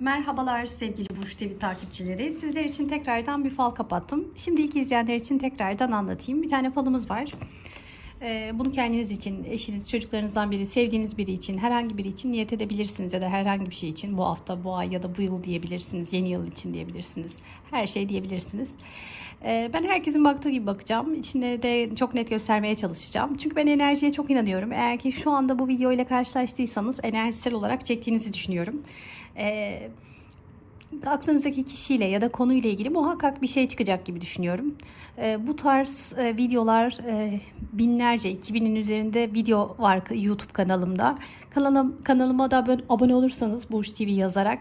Merhabalar sevgili Burç TV takipçileri. Sizler için tekrardan bir fal kapattım. Şimdi ilk izleyenler için tekrardan anlatayım. Bir tane falımız var. Ee, bunu kendiniz için, eşiniz, çocuklarınızdan biri, sevdiğiniz biri için, herhangi biri için niyet edebilirsiniz ya da herhangi bir şey için bu hafta, bu ay ya da bu yıl diyebilirsiniz, yeni yıl için diyebilirsiniz. Her şey diyebilirsiniz. Ee, ben herkesin baktığı gibi bakacağım. İçinde de çok net göstermeye çalışacağım. Çünkü ben enerjiye çok inanıyorum. Eğer ki şu anda bu video ile karşılaştıysanız enerjisel olarak çektiğinizi düşünüyorum. Ee, aklınızdaki kişiyle ya da konuyla ilgili muhakkak bir şey çıkacak gibi düşünüyorum. Ee, bu tarz e, videolar e, binlerce, 2000'in üzerinde video var YouTube kanalımda. Kanalım, kanalıma da abone, olursanız Burç TV yazarak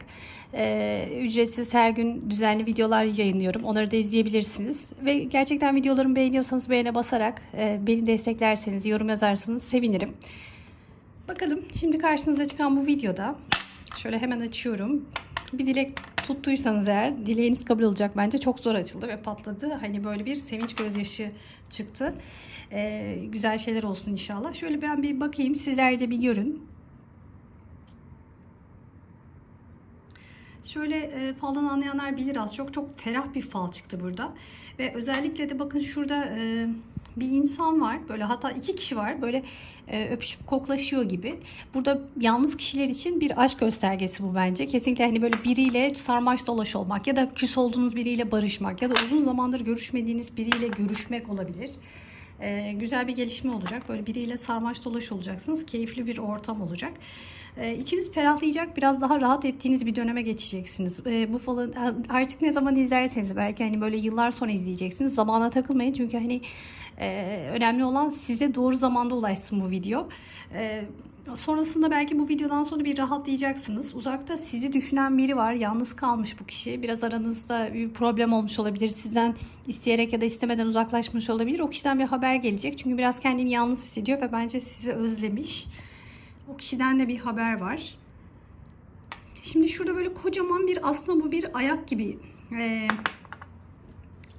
e, ücretsiz her gün düzenli videolar yayınlıyorum. Onları da izleyebilirsiniz. Ve gerçekten videolarımı beğeniyorsanız beğene basarak beni desteklerseniz, yorum yazarsanız sevinirim. Bakalım şimdi karşınıza çıkan bu videoda şöyle hemen açıyorum. Bir dilek tuttuysanız eğer dileğiniz kabul olacak bence. Çok zor açıldı ve patladı. Hani böyle bir sevinç gözyaşı çıktı. Ee, güzel şeyler olsun inşallah. Şöyle ben bir bakayım. Sizler de bir görün. Şöyle e, faldan anlayanlar bilir az çok. Çok ferah bir fal çıktı burada. Ve özellikle de bakın şurada e, bir insan var. Böyle hatta iki kişi var. Böyle e, öpüşüp koklaşıyor gibi. Burada yalnız kişiler için bir aşk göstergesi bu bence. Kesinlikle hani böyle biriyle sarmaş dolaş olmak ya da küs olduğunuz biriyle barışmak ya da uzun zamandır görüşmediğiniz biriyle görüşmek olabilir. E, güzel bir gelişme olacak. Böyle biriyle sarmaş dolaş olacaksınız. Keyifli bir ortam olacak. E, içiniz ferahlayacak. Biraz daha rahat ettiğiniz bir döneme geçeceksiniz. E, bu falan artık ne zaman izlerseniz belki hani böyle yıllar sonra izleyeceksiniz. Zamana takılmayın. Çünkü hani ee, önemli olan size doğru zamanda ulaşsın bu video. Ee, sonrasında belki bu videodan sonra bir rahatlayacaksınız. Uzakta sizi düşünen biri var. Yalnız kalmış bu kişi. Biraz aranızda bir problem olmuş olabilir. Sizden isteyerek ya da istemeden uzaklaşmış olabilir. O kişiden bir haber gelecek. Çünkü biraz kendini yalnız hissediyor ve bence sizi özlemiş. O kişiden de bir haber var. Şimdi şurada böyle kocaman bir aslında bu bir ayak gibi. Ee,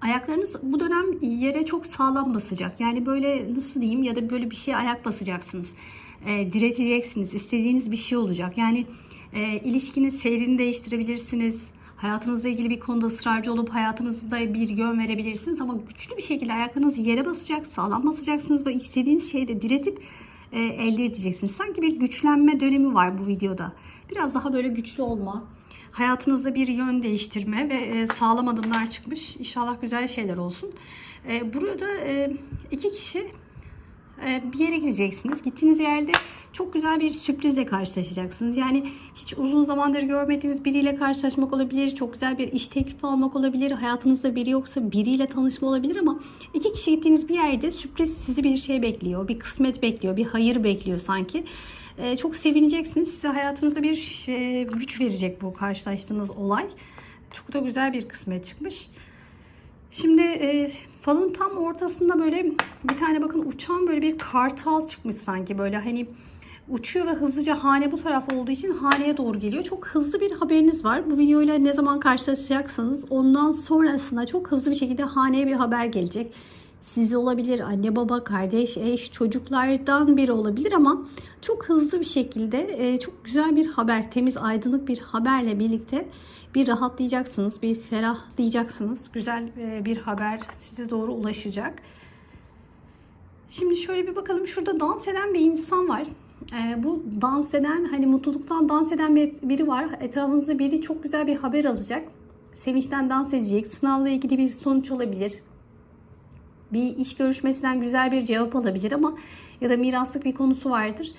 Ayaklarınız bu dönem yere çok sağlam basacak. Yani böyle nasıl diyeyim ya da böyle bir şeye ayak basacaksınız. E, direteceksiniz. İstediğiniz bir şey olacak. Yani e, ilişkinin seyrini değiştirebilirsiniz. Hayatınızla ilgili bir konuda ısrarcı olup hayatınızda bir yön verebilirsiniz. Ama güçlü bir şekilde ayaklarınız yere basacak, sağlam basacaksınız ve istediğiniz şeyi de diretip e, elde edeceksiniz. Sanki bir güçlenme dönemi var bu videoda. Biraz daha böyle güçlü olma hayatınızda bir yön değiştirme ve e, sağlam adımlar çıkmış. İnşallah güzel şeyler olsun. E, burada e, iki kişi bir yere gideceksiniz. Gittiğiniz yerde çok güzel bir sürprizle karşılaşacaksınız. Yani hiç uzun zamandır görmediğiniz biriyle karşılaşmak olabilir. Çok güzel bir iş teklifi almak olabilir. Hayatınızda biri yoksa biriyle tanışma olabilir ama iki kişi gittiğiniz bir yerde sürpriz sizi bir şey bekliyor. Bir kısmet bekliyor. Bir hayır bekliyor sanki. Ee, çok sevineceksiniz. Size hayatınızda bir şey, güç verecek bu karşılaştığınız olay. Çok da güzel bir kısmet çıkmış. Şimdi e, falın tam ortasında böyle bir tane bakın uçan böyle bir kartal çıkmış sanki böyle hani uçuyor ve hızlıca hane bu taraf olduğu için haneye doğru geliyor. Çok hızlı bir haberiniz var. Bu videoyla ne zaman karşılaşacaksanız ondan sonrasında çok hızlı bir şekilde haneye bir haber gelecek sizi olabilir, anne baba, kardeş, eş, çocuklardan biri olabilir ama çok hızlı bir şekilde e, çok güzel bir haber, temiz, aydınlık bir haberle birlikte bir rahatlayacaksınız, bir ferahlayacaksınız. Güzel e, bir haber size doğru ulaşacak. Şimdi şöyle bir bakalım. Şurada dans eden bir insan var. E, bu dans eden, hani mutluluktan dans eden biri var. Etrafınızda biri çok güzel bir haber alacak. Sevinçten dans edecek. Sınavla ilgili bir sonuç olabilir bir iş görüşmesinden güzel bir cevap alabilir ama ya da miraslık bir konusu vardır.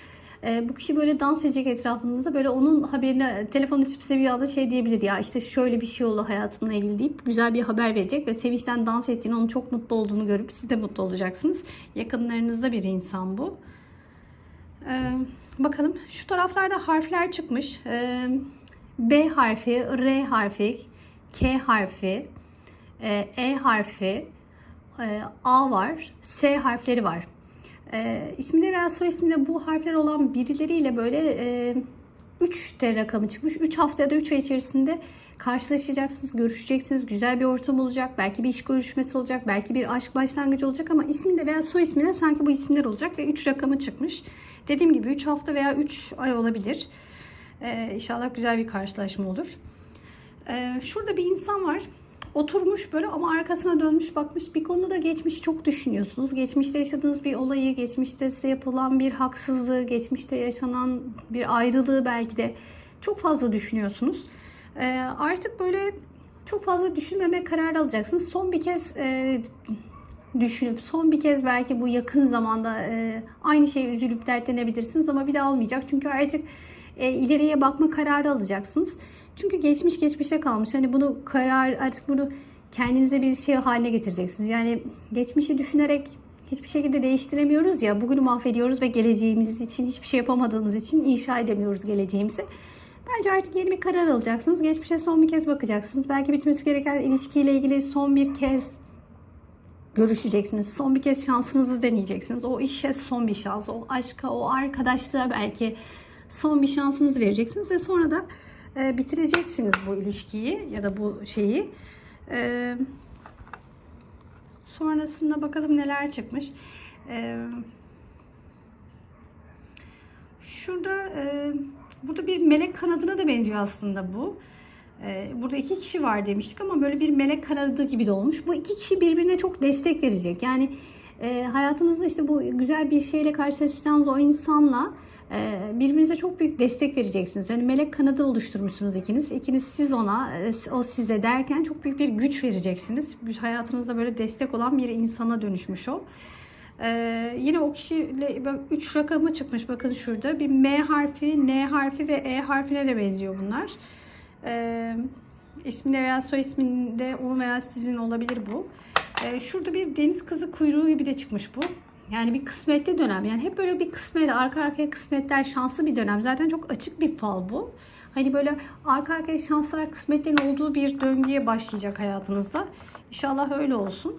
E, bu kişi böyle dans edecek etrafınızda böyle onun haberine telefon açıp size bir anda şey diyebilir ya işte şöyle bir şey oldu hayatımla ilgili deyip güzel bir haber verecek ve sevinçten dans ettiğini onun çok mutlu olduğunu görüp siz de mutlu olacaksınız. Yakınlarınızda bir insan bu. E, bakalım şu taraflarda harfler çıkmış. E, B harfi, R harfi, K harfi, e, e harfi, A var, S harfleri var. E, isminde veya soy isminde bu harfler olan birileriyle böyle e, 3 de rakamı çıkmış. 3 hafta ya da 3 ay içerisinde karşılaşacaksınız, görüşeceksiniz. Güzel bir ortam olacak. Belki bir iş görüşmesi olacak. Belki bir aşk başlangıcı olacak ama isminde veya soy isminde sanki bu isimler olacak ve 3 rakamı çıkmış. Dediğim gibi 3 hafta veya 3 ay olabilir. Ee, inşallah güzel bir karşılaşma olur. Ee, şurada bir insan var. Oturmuş böyle ama arkasına dönmüş bakmış. Bir konuda geçmiş çok düşünüyorsunuz. Geçmişte yaşadığınız bir olayı, geçmişte size yapılan bir haksızlığı, geçmişte yaşanan bir ayrılığı belki de çok fazla düşünüyorsunuz. Ee, artık böyle çok fazla düşünmeme kararı alacaksınız. Son bir kez e, düşünüp son bir kez belki bu yakın zamanda e, aynı şeye üzülüp dertlenebilirsiniz ama bir de almayacak. Çünkü artık e, ileriye bakma kararı alacaksınız. Çünkü geçmiş geçmişte kalmış. Hani bunu karar artık bunu kendinize bir şey haline getireceksiniz. Yani geçmişi düşünerek hiçbir şekilde değiştiremiyoruz ya. Bugünü mahvediyoruz ve geleceğimiz için hiçbir şey yapamadığımız için inşa edemiyoruz geleceğimizi. Bence artık yeni bir karar alacaksınız. Geçmişe son bir kez bakacaksınız. Belki bitmesi gereken ilişkiyle ilgili son bir kez görüşeceksiniz. Son bir kez şansınızı deneyeceksiniz. O işe son bir şans, o aşka, o arkadaşlığa belki son bir şansınızı vereceksiniz ve sonra da e, bitireceksiniz bu ilişkiyi ya da bu şeyi. E, sonrasında bakalım neler çıkmış. E, şurada e, burada bir melek kanadına da benziyor aslında bu. Ee, Burada iki kişi var demiştik ama böyle bir melek kanadı gibi de olmuş. Bu iki kişi birbirine çok destek verecek. Yani e, hayatınızda işte bu güzel bir şeyle karşılaşacağınız o insanla e, birbirinize çok büyük destek vereceksiniz. Yani melek kanadı oluşturmuşsunuz ikiniz. İkiniz siz ona, e, o size derken çok büyük bir güç vereceksiniz. Hayatınızda böyle destek olan bir insana dönüşmüş o. Ee, yine o kişiyle bak 3 rakamı çıkmış bakın şurada. Bir M harfi, N harfi ve E harfine de benziyor bunlar. Ee, isminde veya soy isminde onun veya sizin olabilir bu. Ee, şurada bir deniz kızı kuyruğu gibi de çıkmış bu. Yani bir kısmetli dönem. Yani hep böyle bir kısmet, arka arkaya kısmetler, şanslı bir dönem. Zaten çok açık bir fal bu. Hani böyle arka arkaya şanslar, kısmetlerin olduğu bir döngüye başlayacak hayatınızda. İnşallah öyle olsun.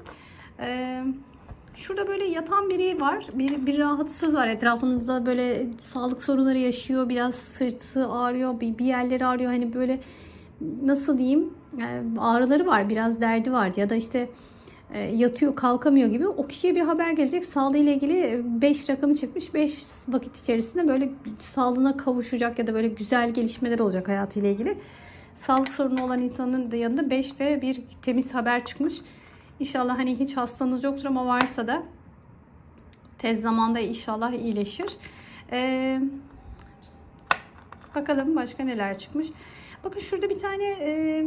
Ee, Şurada böyle yatan biri var. Bir, bir rahatsız var etrafınızda böyle sağlık sorunları yaşıyor. Biraz sırtı ağrıyor. Bir, bir yerleri ağrıyor. Hani böyle nasıl diyeyim yani ağrıları var. Biraz derdi var. Ya da işte yatıyor kalkamıyor gibi. O kişiye bir haber gelecek. Sağlığıyla ilgili 5 rakamı çıkmış. 5 vakit içerisinde böyle sağlığına kavuşacak ya da böyle güzel gelişmeler olacak hayatıyla ilgili. Sağlık sorunu olan insanın da yanında 5 ve bir temiz haber çıkmış. İnşallah hani hiç hastanız yoktur ama varsa da tez zamanda inşallah iyileşir. Ee, bakalım başka neler çıkmış. Bakın şurada bir tane e,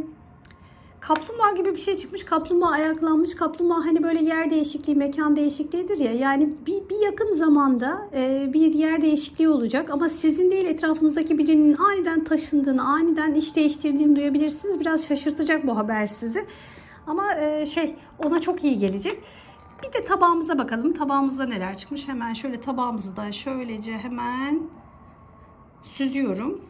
kaplumbağa gibi bir şey çıkmış. Kaplumbağa ayaklanmış. Kaplumbağa hani böyle yer değişikliği, mekan değişikliğidir ya. Yani bir, bir yakın zamanda e, bir yer değişikliği olacak. Ama sizin değil etrafınızdaki birinin aniden taşındığını, aniden iş değiştirdiğini duyabilirsiniz. Biraz şaşırtacak bu haber sizi. Ama e, şey ona çok iyi gelecek. Bir de tabağımıza bakalım. Tabağımızda neler çıkmış. Hemen şöyle tabağımızı da şöylece hemen süzüyorum.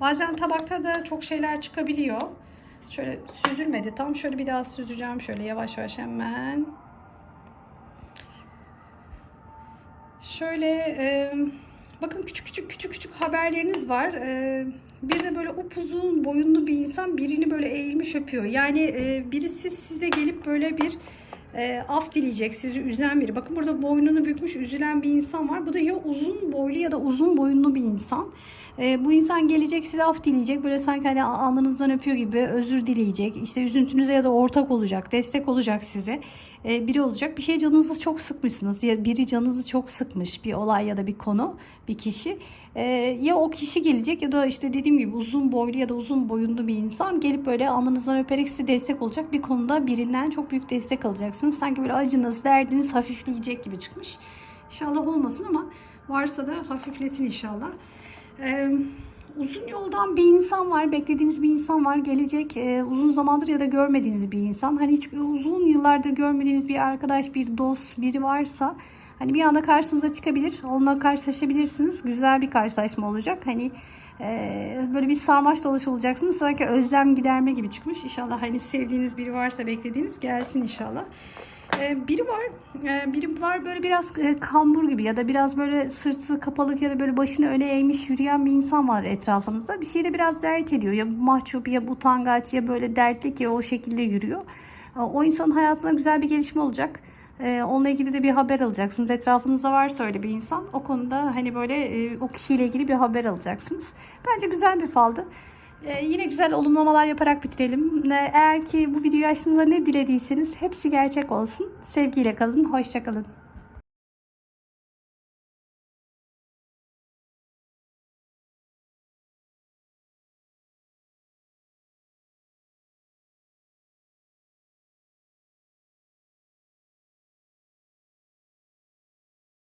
Bazen tabakta da çok şeyler çıkabiliyor. Şöyle süzülmedi tam. Şöyle bir daha süzeceğim. Şöyle yavaş yavaş hemen. Şöyle e, bakın küçük küçük küçük küçük haberleriniz var. E, bir de böyle upuzun boyunlu bir insan birini böyle eğilmiş öpüyor. Yani e, birisi size gelip böyle bir e, af dileyecek, sizi üzen biri. Bakın burada boynunu bükmüş, üzülen bir insan var. Bu da ya uzun boylu ya da uzun boyunlu bir insan. E, bu insan gelecek size af dileyecek. Böyle sanki hani alnınızdan öpüyor gibi özür dileyecek. İşte üzüntünüze ya da ortak olacak, destek olacak size. E, biri olacak. Bir şey canınızı çok sıkmışsınız. Ya biri canınızı çok sıkmış bir olay ya da bir konu, bir kişi. E, ya o kişi gelecek ya da işte dediğim gibi uzun boylu ya da uzun boyunlu bir insan gelip böyle alnınızdan öperek size destek olacak. Bir konuda birinden çok büyük destek alacaksınız. Sanki böyle acınız, derdiniz hafifleyecek gibi çıkmış. İnşallah olmasın ama varsa da hafiflesin inşallah. Ee, uzun yoldan bir insan var, beklediğiniz bir insan var, gelecek e, uzun zamandır ya da görmediğiniz bir insan. Hani hiç uzun yıllardır görmediğiniz bir arkadaş, bir dost, biri varsa hani bir anda karşınıza çıkabilir. Onunla karşılaşabilirsiniz. Güzel bir karşılaşma olacak. Hani e, böyle bir sarmaş dolaş olacaksınız. Sanki özlem giderme gibi çıkmış. İnşallah hani sevdiğiniz biri varsa beklediğiniz gelsin inşallah. Ee, biri var, e, biri var böyle biraz e, kambur gibi ya da biraz böyle sırtı kapalı ya da böyle başını öne eğmiş yürüyen bir insan var etrafınızda. Bir şeyde biraz dert ediyor. Ya mahcup ya utangaç ya böyle dertli ki o şekilde yürüyor. O insanın hayatına güzel bir gelişme olacak. Ee, onunla ilgili de bir haber alacaksınız. Etrafınızda varsa öyle bir insan o konuda hani böyle e, o kişiyle ilgili bir haber alacaksınız. Bence güzel bir faldı. Ee, yine güzel olumlamalar yaparak bitirelim. Ee, eğer ki bu videoyu açtığınızda ne dilediyseniz hepsi gerçek olsun. Sevgiyle kalın, hoşça kalın.